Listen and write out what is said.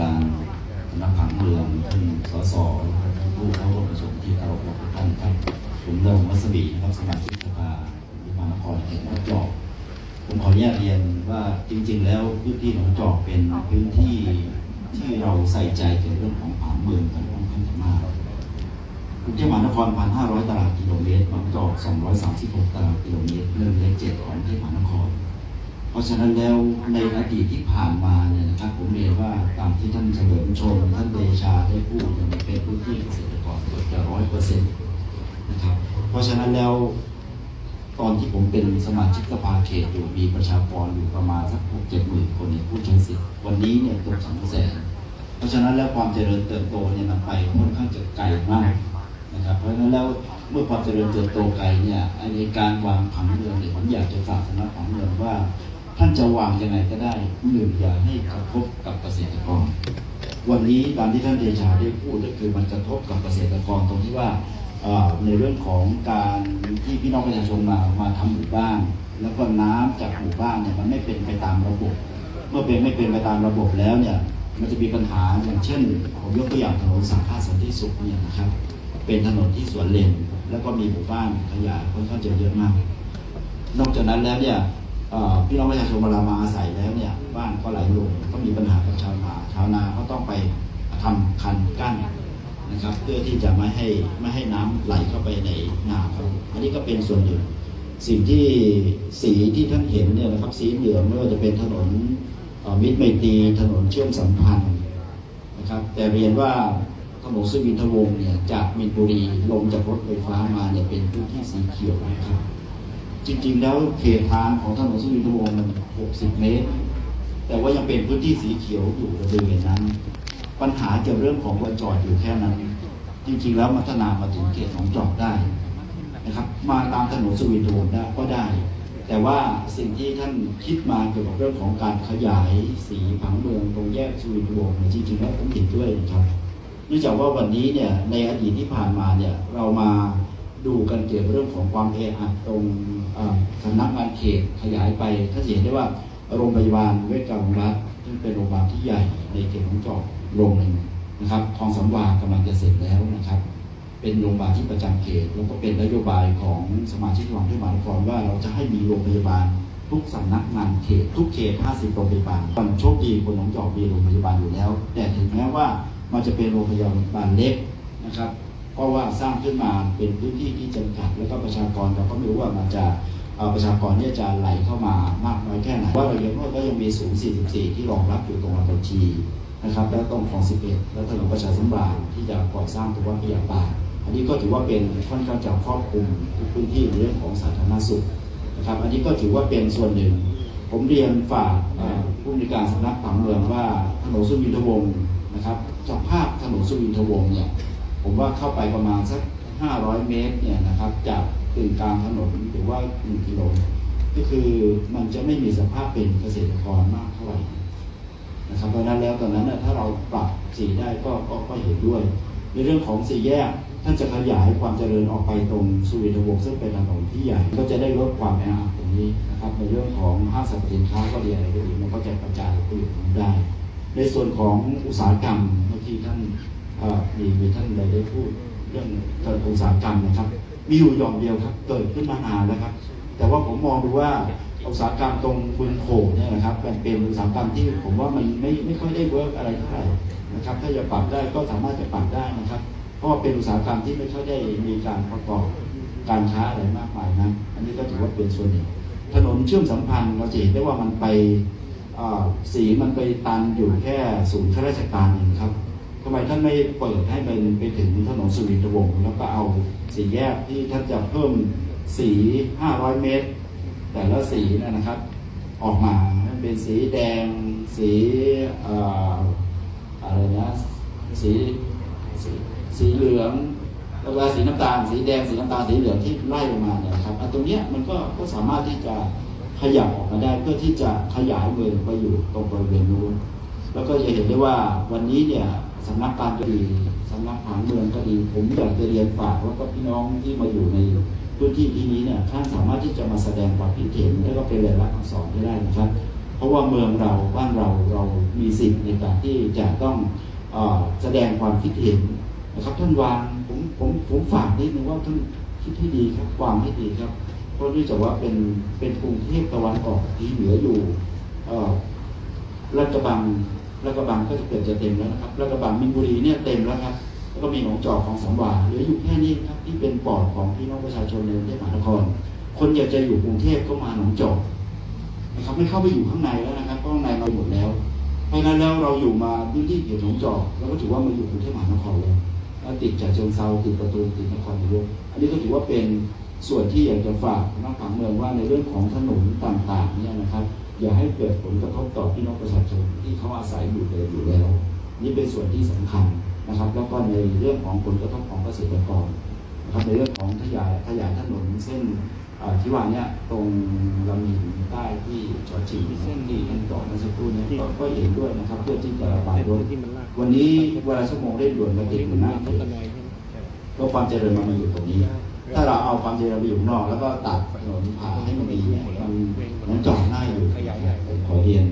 การสำนักผังเมืองท่านสสผู้เข้าร่วมประชุมที่เคารพทุกท่านครับผมดงวัสบีนะครับสมาชิกสภาวิมานครเขตหนองจอกผมขออนุญาตเรียนว่าจริง ๆ แล้วพื้นที่หนองจอกเป็นพื้นที่ที่เราใส่ใจเกี่ยวกับเรื่องของผังเมืองกันค่อนข้างจะมากกรุงเทพมหานคร 1,500 ตารางกิโลเมตรบางจอก 236 ตารางกิโลเมตรเรื่องเลขเจ็ดของกรุงเทพมหานคร ราะฉะนั้นแล้วในอดีตที่ผ่านมาเนี่ยนะครับผมเรียนว่าตามที่ท่านเฉลิมชนท่านเดชาได้พูดเนี่ยเป็นพื้นที่เกษตรกรเกือบจะร้อยเปอร์เซ็นต์นะครับเพราะฉะนั้นแล้วตอนที่ผมเป็นสมาชิกสภาเขตอยู่มีประชากรอยู่ประมาณสักหกเจ็ดหมื่นคนเนี่ยผู้ใช้สิทธิ์วันนี้เนี่ยเกือบสองแสนเพราะฉะนั้นแล้วความเจริญเติบโตเนี่ยมันไปค่อนข้างจะไกลมากนะครับเพราะฉะนั้นแล้วเมื่อความเจริญเติบโตไกลเนี่ยในการวางผังเมืองเนี่ยผมอยากจะฝากสำนักผังเมืองว่า ท่านจะวางยังไงก็ได้หนึ่งอย่าให้กระทบกับเกษตรกร วันนี้ตามที่ท่านเดชาได้พูดก็คือมันกระทบกับเกษตรกรตรงที่ว่าในเรื่องของการที่พี่น้องประชาชนมามาทำหมู่บ้าน แล้วก็น้ำจากหมู่บ้านเนี่ยมันไม่เป็นไปตามระบบ เมื่อเป็นไม่เป็นไปตามระบบแล้วเนี่ยมันจะมีปัญหาอย่างเช่นผมยกตัวอย่างถนนสังฆาสันติสุขเนี่ยนะครับ เป็นถนนที่สวนเลนแล้วก็มีหมู่บ้านขยายค่อนข้างจะเยอะมาก นอกจากนั้นแล้วเนี่ย พี่น้องประชาชนเวลามาอาศัยแล้วเนี่ยบ้านก็ไหลลงก็มีปัญหากับชาวนาชาวนาก็ต้องไปทำคันกั้นนะครับ เพื่อที่จะไม่ให้ไม่ให้น้ำไหลเข้าไปในนาเขาอันนี้ก็เป็นส่วนหนึ่งสิ่งที่สีที่ท่านเห็นเนี่ยนะครับสีเหลืองไม่ว่าจะเป็นถนนมิตรไมตรีถนนเชื่อมสัมพันธ์นะครับ แต่เรียนว่าถนนสุวินทวงศ์เนี่ยจากมินบุรีลงจากรถไฟฟ้ามาเนี่ยเป็นพื้นที่สีเขียวนะครับ จริง ๆ แล้วเขตทางของถนนสุวินทวงศ์มัน 60 เมตร แต่ว่ายังเป็นพื้นที่สีเขียวอยู่บริเวณนั้น ปัญหาเกี่ยวเรื่องของรถจอดอยู่แค่นั้น จริง ๆ แล้วพัฒนามาถึงเขตของจอดได้นะครับมาตามถนนสุวินทวงศ์ได้ก็ได้ แต่ว่าสิ่งที่ท่านคิดมาเกี่ยวกับเรื่องของการขยายสีผังเมืองตรงแยกสุวินทวงศ์เนี่ยจริงๆแล้วผมเห็นด้วยนะครับเนื่องจากว่าวันนี้เนี่ยในอดีตที่ผ่านมาเนี่ยเรามา ดูกันเกี่ยวกับเรื่องของความแออัดตรงอ่าสำนักงานเขตขยายไปถ้าเห็นได้ว่าโรงพยาบาลเวชกรรมรัฐซึ่งเป็นโรงพยาบาลที่ใหญ่ในเขตของจอกโรงหนึ่งนะครับคลองสำวากำลังจะเสร็จแล้วนะครับ เป็นโรงพยาบาลที่ประจำเขตแล้วก็เป็นนโยบายของสมาชิกของที่มหานครว่าเราจะให้มีโรงพยาบาลทุกสำนักงานเขตทุกเขต 50 โรงพยาบาลคนโชคดีคนของจอกมีโรงพยาบาลอยู่แล้ว แต่ถึงแม้ว่ามันจะเป็นโรงพยาบาลเล็กนะครับ เพราะว่าสร้างขึ้นมาเป็นพื้นที่ที่จำกัด แล้วก็ประชากรเราก็ไม่รู้ว่ามันจะประชากรเนี่ยจะไหลเข้ามามากน้อยแค่ไหนว่าเรายังก็ยังมีศูนย์44 ที่รองรับอยู่ตรงลำบัญชีนะครับแล้วตรงคลอง 11 แล้วถนนประชาสัมพันธ์ที่จะก่อสร้างตัวพยาบาลอันนี้ก็ถือว่าเป็นค่อนข้างจะครอบคลุมทุกพื้นที่ในเรื่องของสาธารณสุขนะครับอันนี้ก็ถือว่าเป็นส่วนหนึ่ง ผมเรียนฝากผู้ในการสำนักผังเมืองว่าถนนสุวินทวงศ์นะครับสภาพถนนสุวินทวงศ์เนี่ย ผมว่าเข้าไปประมาณสัก 500 เมตรเนี่ยนะครับ จากกึ่งกลางถนนหรือว่า 1 กิโล ก็คือมันจะไม่มีสภาพเป็นเกษตรกรมากเท่าไหร่นะครับเพราะนั้นแล้วตอนนั้นถ้าเราปรับสีได้ก็ก็ก็เห็นด้วย ในเรื่องของสีแยกท่านจะขยายความเจริญออกไปตรงสุวินทวงศ์ซึ่งเป็นถนนที่ใหญ่ ก็จะได้ลดความแออัดตรงนี้นะครับในเรื่องของห้างสรรพสินค้าก็ดีอะไรก็ดีมันก็จะกระจายไปอยู่ตรงนั้นได้ ในส่วนของอุตสาหกรรมเมื่อกี้ท่าน มีมีท่านใดได้พูดเรื่องอุตสาหกรรมนะครับ มีอยู่หย่อมเดียวครับ เกิดขึ้นมานานแล้วครับ แต่ว่าผมมองดูว่าอุตสาหกรรมตรงบึงโขงเนี่ยนะครับเป็นเป็นอุตสาหกรรมที่ผมว่ามันไม่ไม่ค่อยได้เวิร์กอะไรเท่าไหร่นะครับ ถ้าจะปรับได้ก็สามารถจะปรับได้นะครับ เพราะว่าเป็นอุตสาหกรรมที่ไม่ค่อยได้มีการประกอบการค้าอะไรมากมายนะอันนี้ก็ถือว่าเป็นส่วนหนึ่งถนนเชื่อมสัมพันธ์เราจะเห็นได้ว่ามันไปสีมันไปตันอยู่แค่ศูนย์ข้าราชการเองครับ ทำไมท่านไม่เปิดให้มันไปถึงถนนสุวินทวงศ์แล้วก็เอาสีแยกที่ท่านจะเพิ่มสี 500 เมตร แต่ละสีนะครับ ออกมาเป็นสีแดง สีอะไรนะสีสีเหลืองแล้วก็สีน้ำตาล สีแดง สีน้ำตาล สีเหลืองที่ไล่ลงมาเนี่ยครับอตรงเนี้ยมันก็ก็สามารถที่จะขยับออกมาได้เพื่อที่จะขยายเมืองไปอยู่ตรงบริเวณนู้นแล้วก็จะเห็นได้ว่าวันนี้เนี่ย สำนักการก็ดีสำนักผังเมืองก็ดี ผมอยากจะเรียนฝากแล้วก็พี่น้องที่มาอยู่ในพื้นที่ที่นี้เนี่ยท่านสามารถที่จะมาแสดงความคิดเห็นแล้วก็เป็นรายลักษณ์อักษรได้นะครับ เพราะว่าเมืองเราบ้านเราเรามีสิทธิ์ในการที่จะต้องอแสดงความคิดเห็นนะครับ ท่านวางผมผมผมฝากนิดนึงว่าท่านคิดให้ดีครับวางให้ดีครับ เพราะเนื่องจากว่าเป็นเป็นกรุงเทพตะวันออกที่เหลืออยู่เอ่อลาดกระบัง ลาดกระบังก็จะเกือบจะเต็มแล้วนะครับลาดกระบังมินบุรีเนี่ยเต็มแล้วครับ แล้วก็มีหนองจอกของสังวาเหลืออยู่แค่นี้ครับที่เป็นปอดของพี่น้องประชาชนในกรุงเทพมหานคร คนอยากจะอยู่กรุงเทพก็มาหนองจอกนะครับไม่เข้าไปอยู่ข้างในแล้วนะครับเพราะข้างในเราหมดแล้ว เพราะนั้นแล้วเราอยู่มาพื้นที่เขตหนองจอกแล้วก็ถือว่ามาอยู่กรุงเทพมหานครแล้วแล้วติดจากเชิงเซาติดประตูติดนครนายกอันนี้ก็ถือว่าเป็นส่วนที่อยากจะฝากนักผังเมืองว่าในเรื่องของถนนต่างๆเนี่ยนะครับ อย่าให้เกิดผลกระทบต่อพี่น้องประชาชนที่เขาอาศัยอยู่เดิมอยู่แล้ว นี่เป็นส่วนที่สำคัญนะครับ แล้วก็ในเรื่องของผลกระทบของเกษตรกรนะครับในเรื่องของขยายขยายถนนเส้นที่ว่าเนี่ยตรงลำมีใต้ที่จอดชิงเส้นที่ท่านต่อเมื่อสักครู่เนี้ก็ก็เห็นด้วยนะครับ เพื่อที่จะระบายรถที่มันวันนี้เวลาชั่วโมงเร่งด่วนเราติดอยู่หน้าเขก็ตน้อยใช่ไหมก็ความเจริญมันมาอยู่ตรงนี้ ถ้าเราเอาความเจริญไปอยู่นอก แล้วก็ตัดถนนผ่าให้มันดีเนี่ยมันมันจอดง่ายอยู่ขยา ขอเรียน